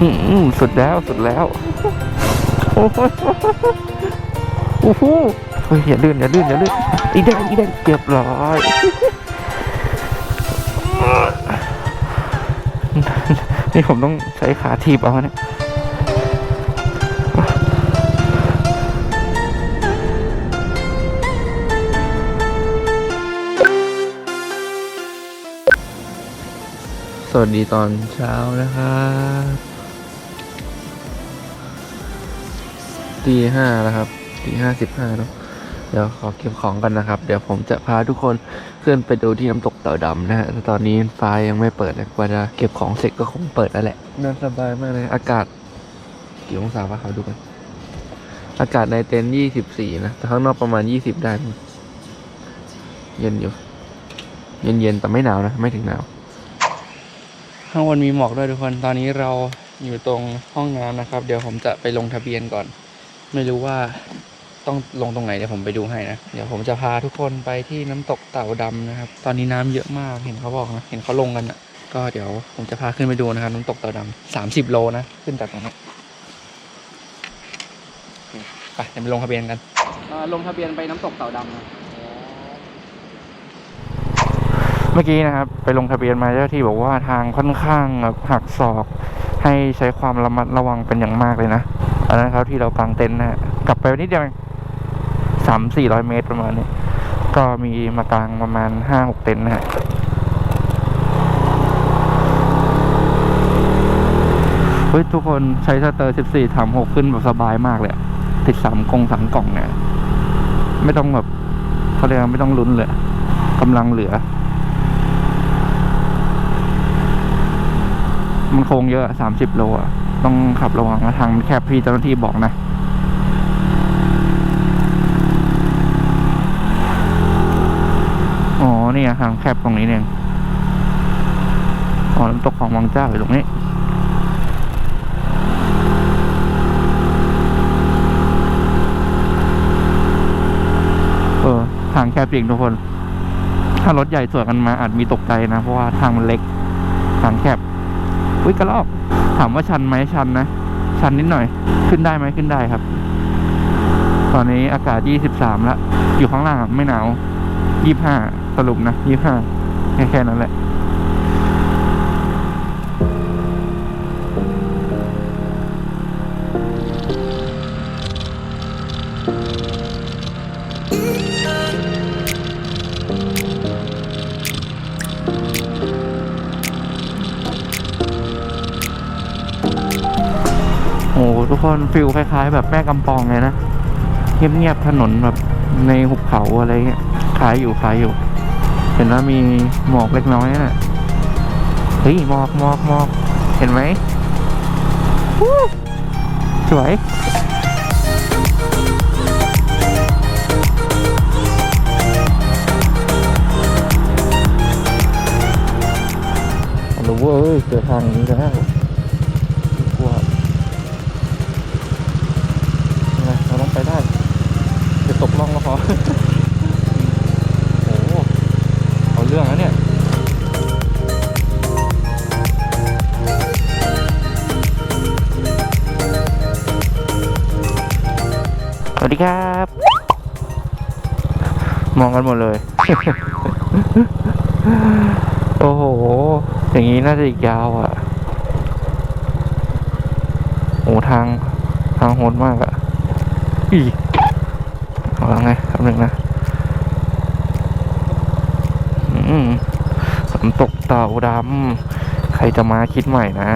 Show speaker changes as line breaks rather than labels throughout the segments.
สุดแล้วสุดแล้ว โอ้โหโอ้โหเฮ้ยอย่าลื่นอย่าลื่นอย่าลื่นอีแดงอีแดงเรียบร้อยนี่ผมต้องใช้ขาทีบเอาเนี่ยสวัสดีตอนเช้านะครับ ตีห้าแล้วครับตีห้าสิบห้าเนาะเดี๋ยวขอเก็บของกันนะครับ เดี๋ยวผมจะพาทุกคนขึ้นไปดูที่น้ำตกเต่าดำนะฮะแต่ตอนนี้ฟ้ายังไม่เปิดนะกว่าจะเก็บของเสร็จก็คงเปิดแล้วแหละน่าสบายมากเลย อากาศกี่องศาวะเขาดูกัน อากาศในเต็นท์ยี่สิบสี่นะ แต่ข้างนอกประมาณยี่สิบได้มั้งเย็นอยู่ เย็นเย็นๆแต่ไม่หนาวนะ ไม่ถึงหนาว ข้างบนมีหมอกด้วยทุกคน ตอนนี้เราอยู่ตรงห้องน้ำนะครับ เดี๋ยวผมจะไปลงทะเบียนก่อน ไม่รู้ว่าต้องลงตรงไหนเดี๋ยวผมไปดูให้นะ เดี๋ยวผมจะพาทุกคนไปที่น้ำตกเต่าดำนะครับ ตอนนี้น้ำเยอะมากเห็นเขาบอกนะ เห็นเขาลงกันอะ ก็เดี๋ยวผมจะพาขึ้นไปดูนะครับน้ำตกเต่าดำสามสิบโลนะ ขึ้นจากตรงนี้ไปเดี๋ยวไปลงทะเบียนกันลงทะเบียนไปน้ำตกเต่าดำนะเมื่อกี้นะครับ ไปลงทะเบียนมาเจ้าที่บอกว่าทางค่อนข้างแบบหักศอก ให้ใช้ความระมัดระวังเป็นอย่างมากเลยนะ อันนั้นครับที่เรากางเต็นท์นะฮะกลับไปนิดเดียวสามสี่ร้อยเมตรประมาณนี้ ก็มีมากางประมาณห้าหกเต็นท์นะฮะเฮ้ยทุกคนใช้สเตอร์สิบสี่ถามหกขึ้นแบบสบายมากเลย ติดสามกงสามกล่องเนี่ย ไม่ต้องแบบเขาเรียกไม่ต้องลุ้นเลยกำลังเหลือ มันโค้งเยอะสามสิบโลอะ ต้องขับระวังนะทางมันแคบพี่เจ้าหน้าที่บอกนะอ๋อนี่อะทางแคบตรงนี้เองอ๋อน้ำตกของวังเจ้าอยู่ตรงนี้เออทางแคบจริงทุกคน ถ้ารถใหญ่สวนกันมาอาจมีตกใจนะ เพราะว่าทางมันเล็ก ทางแคบอุ้ยกระรอก ถามว่าชันไหมชันนะ ชันนิดหน่อย ขึ้นได้ไหมขึ้นได้ครับ ตอนนี้อากาศ 23แล้วอยู่ข้างล่างไม่หนาว 25 สรุปนะ 25 แค่แค่นั้นแหละ คนฟิลคล้ายๆ แบบแม่กำปองเลยนะเงียบๆถนนแบบในหุบเขาอะไรเงี้ยขายอยู่ขายอยู่ เห็นว่ามีหมอกเล็กน้อยนะเฮ้ยหมอกหมอกหมอกเห็นไหมวู้สวยอาเว้ยเจอทางนี้แล้ว โอ้โหเอาเรื่องแล้วเนี่ยสวัสดีครับ มองกันหมดเลย โอ้โห อย่างนี้น่าจะอีกยาวอะโอ้ทางทางโหดมากอะอีเอาละไงคำ หนึ่งนะอืมน้ำตกเต่าดำใครจะมาคิดใหม่นะ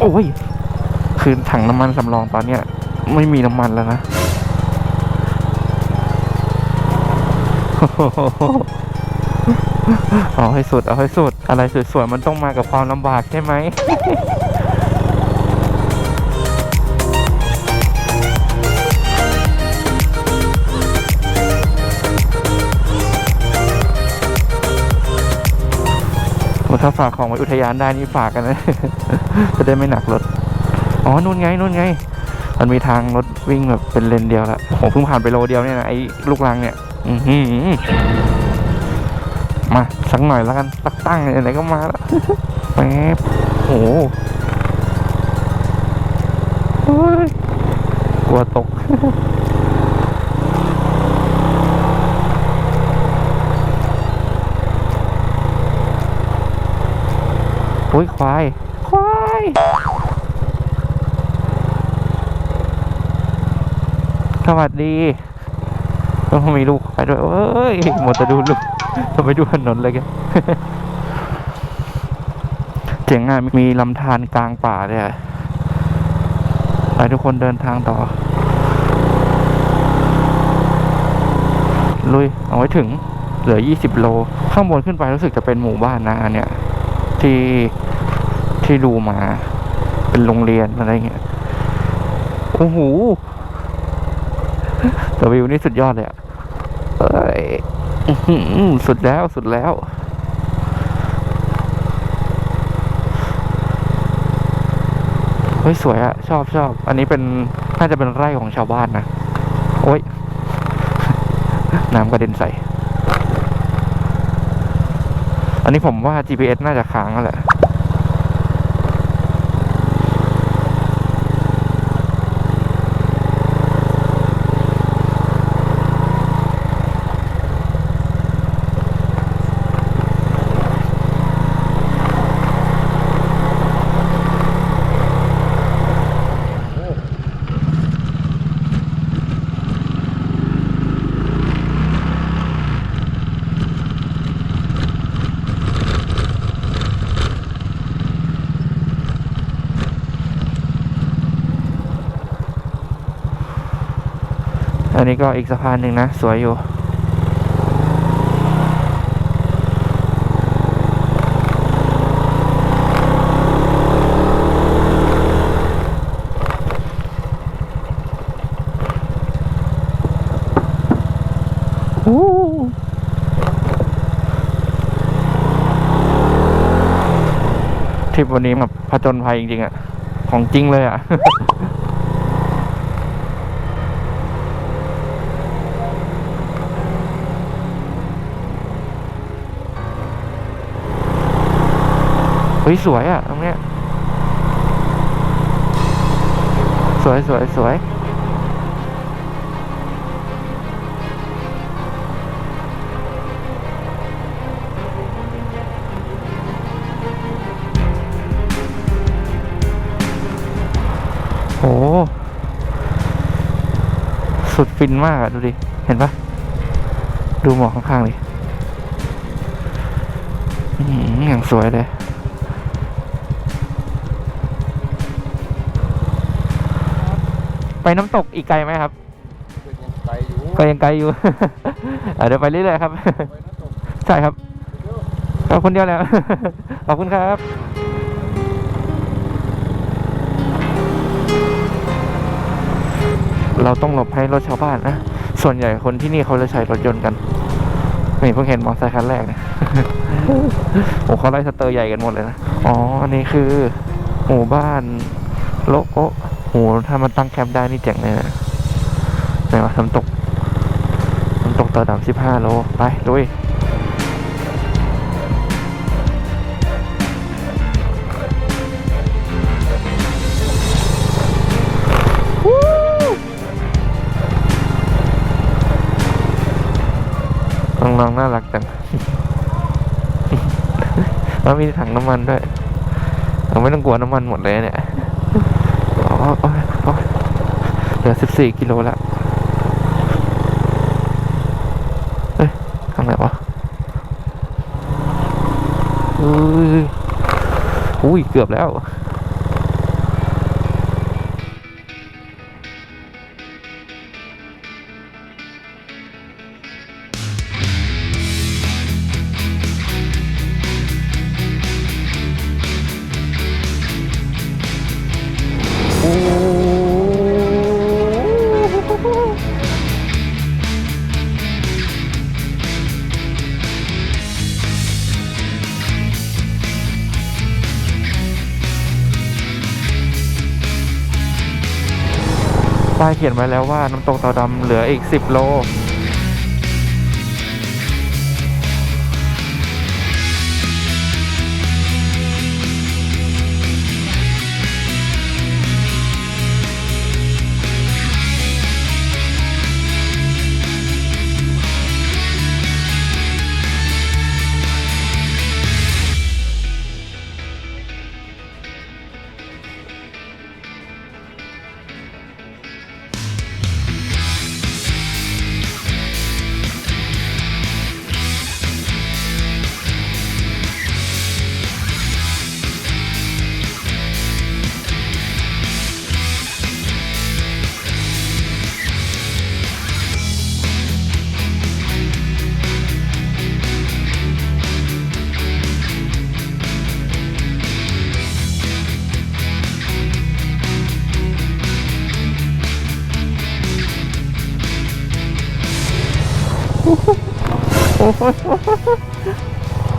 โอ้ย คือถังน้ำมันสำรองตอนเนี้ย ไม่มีน้ำมันแล้วนะเอาให้สุด เอาให้สุด อะไรสวยๆ มันต้องมากับความลำบากใช่ไหม ถ้าฝากของไว้อุทยานได้นี่ฝากกันนะ จะได้ไม่หนักรถ อ๋อ นู่นไง นู่นไง มันมีทางรถวิ่งแบบเป็นเลนเดียวละผมเพิ่งผ่านไปโลเดียวเนี่ยนะไอ้ลูกรังเนี่ย อือหือมาสักหน่อยแล้วกันสักตั้งไหนๆก็มาแล้วแป๊บโอ้โหโอ้ยกลัวตก อุ้ยควาย ควาย สวัสดีต้องมีลูกควายด้วย เอ้ยหมดจะดูลูกทำไมดูถนนเลยแกเจ๋งอะ มีลำธารกลางป่าเลยอะไปทุกคนเดินทางต่อ ลุย เอาไว้ถึง เหลือ 20 โล ข้างบนขึ้นไปรู้สึกจะเป็นหมู่บ้านนะอันเนี้ย ที่ที่ดูมา เป็นโรงเรียนอะไรเงี้ยโอ้โหแต่วิวนี่สุดยอดเลยอะเอ้ยสุดแล้วสุดแล้วเฮ้ยสวยอะชอบชอบ อันนี้เป็นน่าจะเป็นไร่ของชาวบ้านนะ โอ้ย น้ำกระเด็นใส่ อันนี้ผมว่า GPS น่าจะค้างแล้วแหละ นนี้ก็อีกสะพานหนึ่งนะ สวยอยู่อู้ทริปวันนี้แบบผจญภัยจริงๆอะของจริงเลยอะ ฮ้ยสวยอะตรงเนี้ยสวยสวยสวยโหสุดฟินมากอะดูดิ เห็นปะดูหมอกข้างๆเลยอื้อหืออย่างสวยเลย ไปน้ำตกอีกไกลไหมครับ
ยังไกลอยู่
ก็ยังไกลอยู่ อะเดี๋ยวไปเรื่อยๆครับ
ไปน้ำตก
ใช่ครับขอบคนเดียวแล้ว ขอบคุณครับ เราต้องหลบให้รถชาวบ้านนะ ส่วนใหญ่คนที่นี่เขาจะใช้รถยนต์กัน นี่เพิ่งเห็นมอเตอร์ไซค์คันแรกเนี่ย โอ้เขาไล่สเตอร์ใหญ่กันหมดเลยนะ อ๋อ อันนี้คือ หมู่บ้านโลโอะ โหถ้ามันตั้งแคมป์ได้นี่เจ๋งเลยนะไหนวะน้ำตกน้ำตกเต่อดำสิบห้าโล ไปลุยน้องๆน่ารักจังแล้วมีถังน้ำมันด้วย เราไม่ต้องกลัวน้ำมันหมดเลยเนี่ยอ๋อโอ้ยโอ้ยเห ลือสิบสี่กิโลแล้วเฮ้ยทางไหนวะอุ้ยเกือบแล้ว เขียนไว้แล้วว่าน้ำตกเต่าดำเหลืออีก 10 โล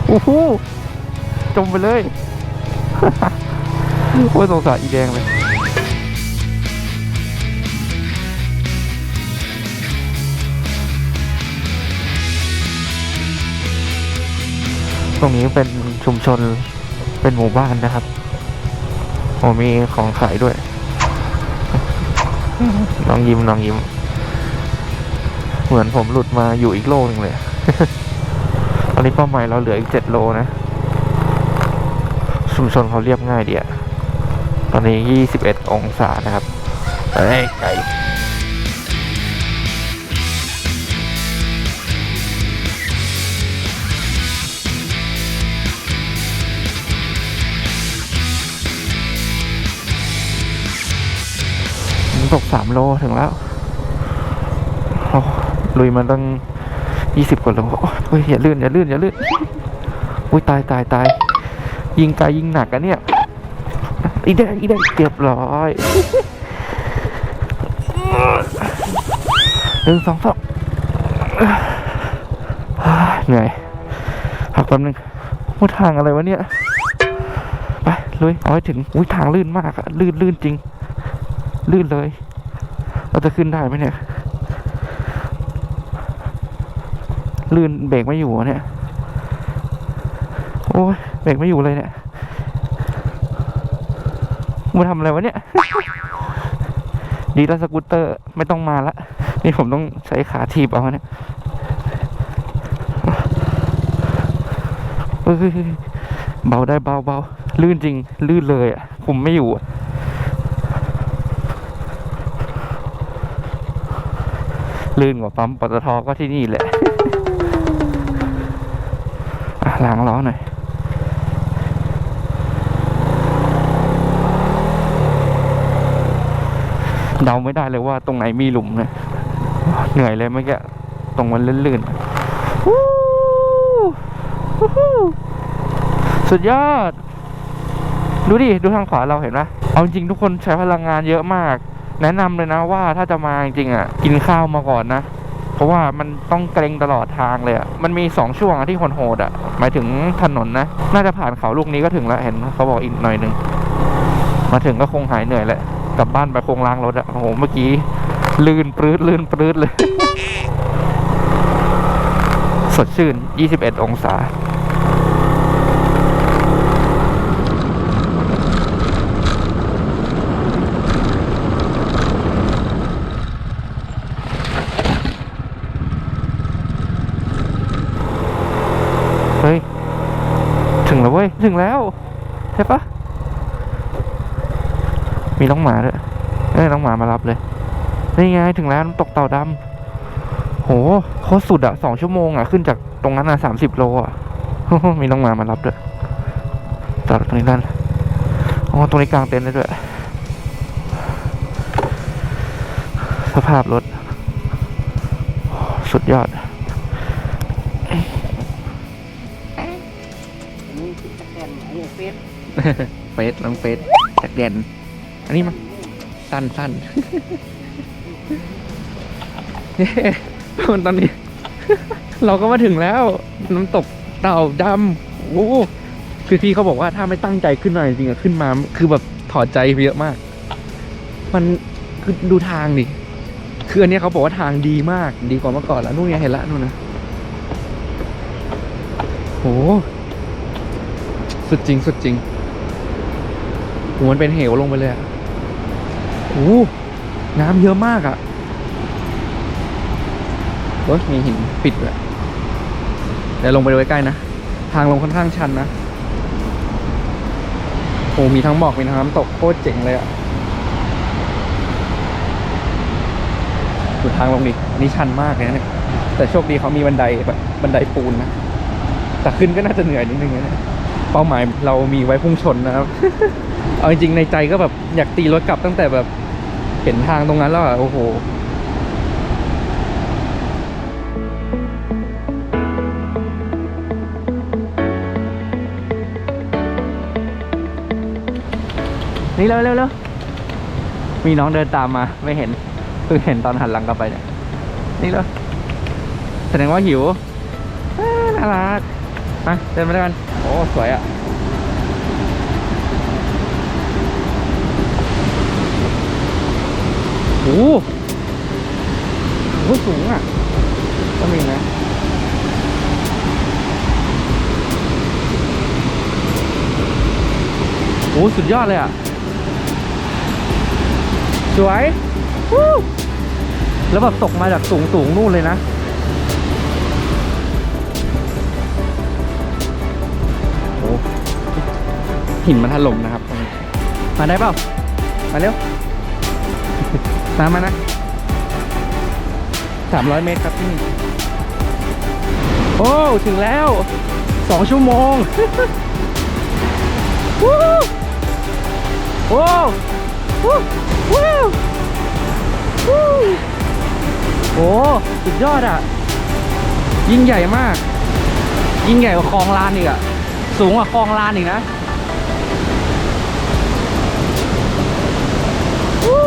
โอ้โหจมไปเลย โอ้ยสงสารอีแดงเลยตรงนี้เป็นชุมชนเป็นหมู่บ้านนะครับโอ้มีของขายด้วย น้องยิ้มน้องยิ้ม เหมือนผมหลุดมาอยู่อีกโลกหนึ่งเลย อนนี้เป้าหมายเราเหลืออีกเจ็ดโลนะ ชุมชนเขาเรียบง่ายเดีอะตอนนี้ยี่สิบเอ็ดองศานะครับเอ้ยไกลตกสามโลถึงแล้วลุยมันตั้ง ยี่สิบกว่าโลโอ้ยเฮ้ยอย่าลื่นอย่าลื่นอย่าลื่นอุ้ยตายตายตายยิงไกลยิงหนักอะเนี่ยอีแดงอีแดงเรียบร้อยหนึ่งสองสองเหนื่อยพักแป๊บนึงว่าทางอะไรวะเนี่ย ไปลุยเอาให้ถึงอุ้ยทางลื่นมากอะลื่นลื่นจริง ลื่นเลย เราจะขึ้นได้ไหมเนี่ย ลื่นเบรกไม่อยู่อะเนี่ย โอ้ยเบรกไม่อยู่เลยเนี่ยมาทำอะไรวะเนี่ย ดีแล้วสกูตเตอร์ไม่ต้องมาละ นี่ผมต้องใช้ขาทีบเอาเนี่ยเฮ้ยเบาได้เบาเบาลื่นจริง ลื่นเลยอะ คุมไม่อยู่อะลื่นกว่าปั๊มปตทก็ที่นี่แหละ ล้างล้อหน่อยเดาไม่ได้เลยว่าตรงไหนมีหลุมเนี่ยเหนื่อยเลยเมื่อกี้ตรงมันลื่นๆสุดยอด ดูดิ ดูทางขวาเราเห็นไหมเอาจริงทุกคนใช้พลังงานเยอะมาก แนะนำเลยนะว่าถ้าจะมาจริงๆอะ กินข้าวมาก่อนนะ ราะว่ามันต้องเกรงตลอดทางเลยอะ มันมีสองช่วงที่โหดๆอะ หมายถึงถนนนะ น่าจะผ่านเขาลูกนี้ก็ถึงแล้ว เห็นเขาบอกอีกหน่อยหนึ่ง มาถึงก็คงหายเหนื่อยแหละ กลับบ้านไปคงล้างรถอะ โอ้โห เมื่อกี้ ลื่นปลื้ดลื่นปลื้ดเลย สดชื่น 21 องศา เฮ้ย ถึงแล้วเว้ยถึงแล้วใช่ปะมีน้องหมาด้วยเอ้ยน้องหมามารับเลยนี่ไงถึงแล้วน้ำตกเต่าดำโหโคตรสุดอะสองชั่วโมงอะขึ้นจากตรงนั้นอะสามสิบโลอะมีน้องหมามารับด้วยจอดตรงนี้นั่นอ๋อตรงนี้กลางเต็นท์ได้ด้วยสภาพรถ สุดยอด
เฟส
น้องเฟสจากแดนอันนี้มันสั้นสั้นเย้มันตอนนี้ เราก็มาถึงแล้ว น้ำตกเต่าดำโอ้คือพี่เขาบอกว่าถ้าไม่ตั้งใจขึ้นมาจริงๆอะขึ้นมา คือแบบถอดใจเยอะมาก มันคือดูทางดิคืออันนี้เขาบอกว่าทางดีมาก ดีกว่าเมื่อก่อนแล้วนู่นไงเห็นละนู่นนะโหสุดจริง สุดจริง มันเป็นเหวลงไปเลยอะโอ้น้ำเยอะมากอะโอ้ยมีหินปิดเลยเดี๋ยวลงไปดูใกล้ๆนะ ทางลงค่อนข้างชันนะโอ้มีทั้งหมอกมีทั้งน้ำตกโคตรเจ๋งเลยอะดูทางลงดินนี่ชันมากเลยนะเนี่ยแต่โชคดีเขามีบันไดแบบบันไดปูนนะแต่ขึ้นก็น่าจะเหนื่อยนิดนึงนะเนี่ยเป้าหมายเรามีไว้พุ่งชนนะครับ เอาจริงในใจก็แบบอยากตีรถกลับตั้งแต่แบบเห็นทางตรงนั้นแล้วอะโอ้โหนี่เร็วเร็วเร็วมีน้องเดินตามมาไม่เห็นเพิ่งเห็นตอนหันหลังกลับไปเนี่ยนี่เร็วแสดงว่าหิวน่ารักมาเดินไปด้วยกันโอ้สวยอะ โหสูงอะ ก็มีนะโอ้สุดยอดเลยอะ สวยแล้วแบบตกมาจากสูงสูงนู่นเลยนะ โอ้หินมันถล่มนะครับ มาได้เปล่า มาเร็ว ตามมานะ 300 เมตรครับที่นี่ โอ้ ถึงแล้ว 2 ชั่วโมงวู้โอ้วู้วู้วู้โอ้สุดยอดอะ ยิ่งใหญ่มาก ยิ่งใหญ่กว่าคลองลานอีกอะ สูงกว่าคลองลานอีกนะวู้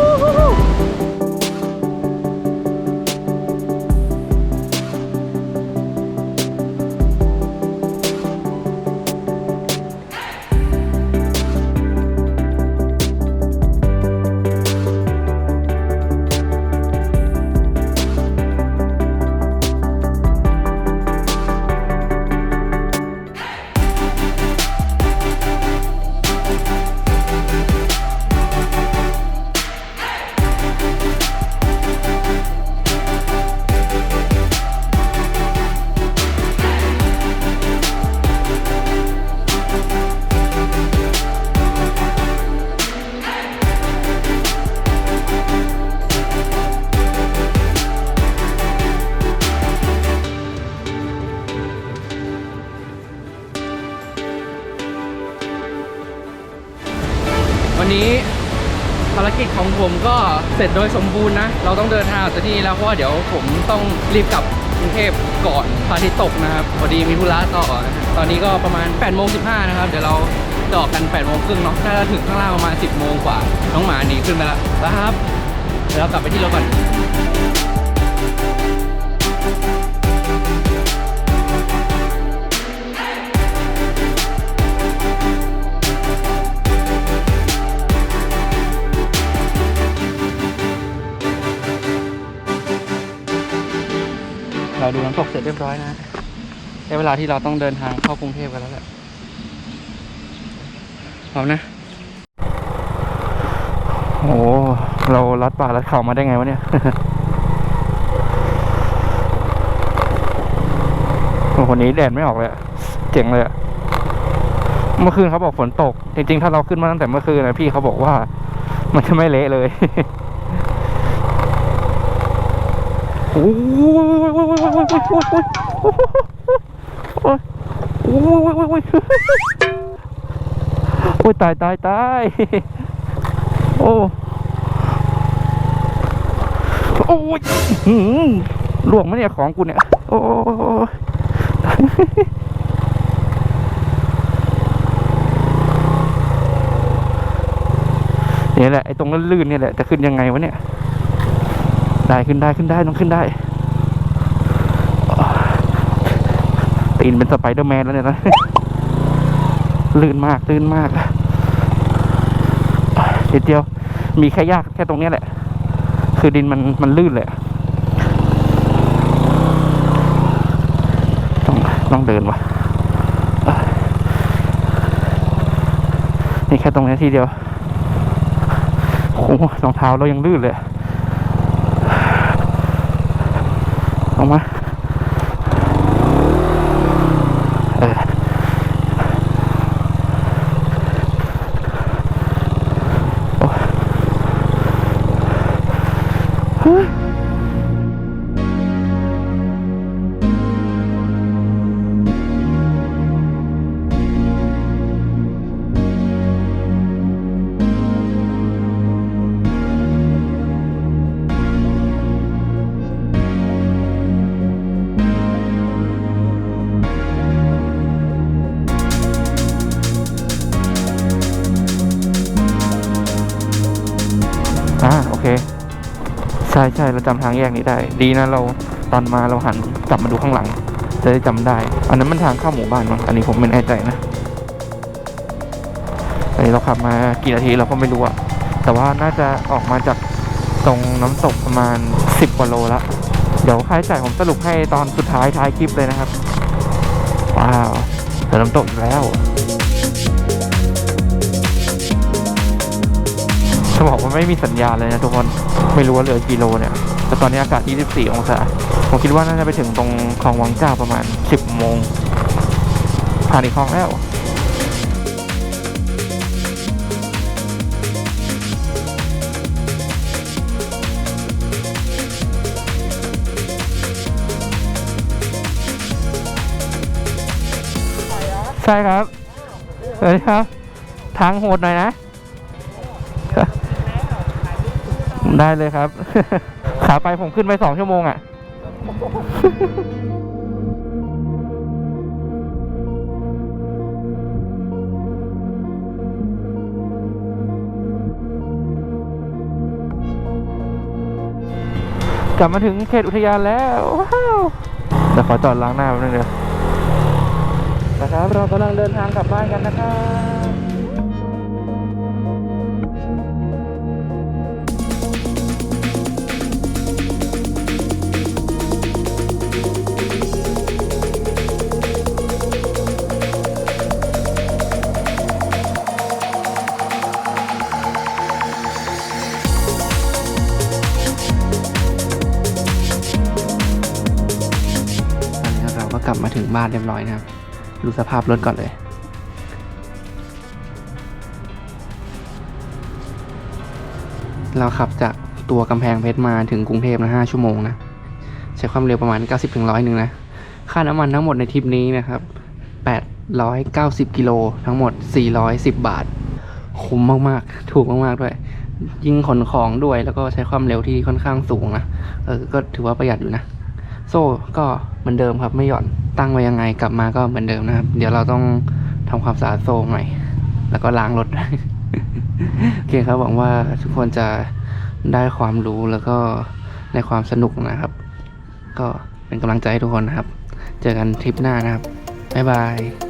เสร็จโดยสมบูรณ์นะ เราต้องเดินทางจากที่นี่แล้วเพราะว่าเดี๋ยวผมต้องรีบกลับกรุงเทพก่อนพระอาทิตย์ตกนะครับพอดีมีธุระต่อตอนนี้ก็ประมาณ8ปดโมงสินะครับเดี๋ยวเราจะออกกัน8ปดโมงครึ่งเนาะถ้าถึงข้างล่างประมาณ 10บโมงกว่าน้องหมาหนีขึ้นไปแล้วนะครับเดี๋ยวเรากลับไปที่รถก่อน ราดูน้ำตกเสร็จเรียบร้อยนะได้เวลาที่เราต้องเดินทางเข้ากรุงเทพกันแล้วแหละพร้อมนะโอ้เราลัดป่าลัดเขามาได้ไงวะเนี่ยคนนี้แดดไม่ออกเลยเจ๋งเลยเมื่อคืนเขาบอกฝนตก จริงๆ ถ้าเราขึ้นมาตั้งแต่เมื่อคืนนะพี่เขาบอกว่า มันจะไม่เละเลย โอ้ยตายตายตายโอ้โอ้ยล่วงมาเนี่ยของกูเนี่ย โอ้เนี่ยแหละไอ้ตรงนั้นลื่นเนี่ยแหละจะขึ้นยังไงวะเนี่ย ได้ขึ้นได้ขึ้นได้ต้องขึ้นได้ ตีนเป็นสไปเดอร์แมนแล้วเนี่ยนะลื่นมากลื่นมากเดียวเดียวมีแค่ยากแค่ตรงเนี้ยแหละ คือดินมันมันลื่นเลยต้องต้องเดินวะนี่แค่ตรงเนี้ยทีเดียวโอ้โหรองเท้าเรายังลื่นเลย อ ช่ใช่เราจำทางแยกนี้ได้ ดีนะเราตอนมาเราหันกลับมาดูข้างหลัง จะได้จำได้ อันนั้นมันทางเข้าหมู่บ้านมั้งอันนี้ผมไม่แน่ใจนะอันนี้เราขับมากี่นาทีเราก็ไม่รู้อะแต่ว่าน่าจะออกมาจากตรงน้ำตกประมาณ 10กว่าโลละเดี๋ยวค่าใช้จ่ายผมสรุปให้ตอนสุดท้ายท้ายคลิปเลยนะครับ ว้าวเจอน้ำตกอีกแล้วจะบอกว่าไม่มีสัญญาณเลยนะทุกคน ไม่รู้ว่าเหลือกี่โลเนี่ย แต่ตอนนี้อากาศ 24 องศา ผมคิดว่าน่าจะไปถึงตรงคลองวังเจ้าประมาณ 10 โมง ผ่านอีกคลองแล้วใช่ครับสวัสดีครับ ทางโหดหน่อยนะ ได้เลยครับ ขาไปผมขึ้นไปสองชั่วโมงอะ กลับมาถึงเขตอุทยานแล้วว้าวเดี๋ยวขอจอดล้างหน้าแป๊บนึงเดียวนะครับ เรากำลังเดินทางกลับบ้านกันนะครับ ถึงบ้านเรียบร้อยนะครับ ดูสภาพรถก่อนเลย เราขับจากตัวกำแพงเพชรมาถึงกรุงเทพนะห้าชั่วโมงนะ ใช้ความเร็วประมาณ90ถึงนึงนะ ค่าน้ำมันทั้งหมดในทริปนี้นะครับ 890 กิโลทั้งหมด 410 บาท คุ้มมาก ๆ ถูกมาก ๆ ด้วย ยิ่งขนของด้วยแล้วก็ใช้ความเร็วที่ค่อนข้างสูงนะ เออ ก็ถือว่าประหยัดอยู่นะ โซ่ก็เหมือนเดิมครับไม่หย่อนตั้งไว้ยังไงกลับมาก็เหมือนเดิมนะครับ เดี๋ยวเราต้องทำความสะอาดโซ่ใหม่ แล้วก็ล้างรถโอเคครับหวังว่าทุกคนจะได้ความรู้แล้วก็ในความสนุกนะครับ ก็เป็นกำลังใจให้ทุกคนนะครับ เจอกันทริปหน้านะครับ บ๊ายบาย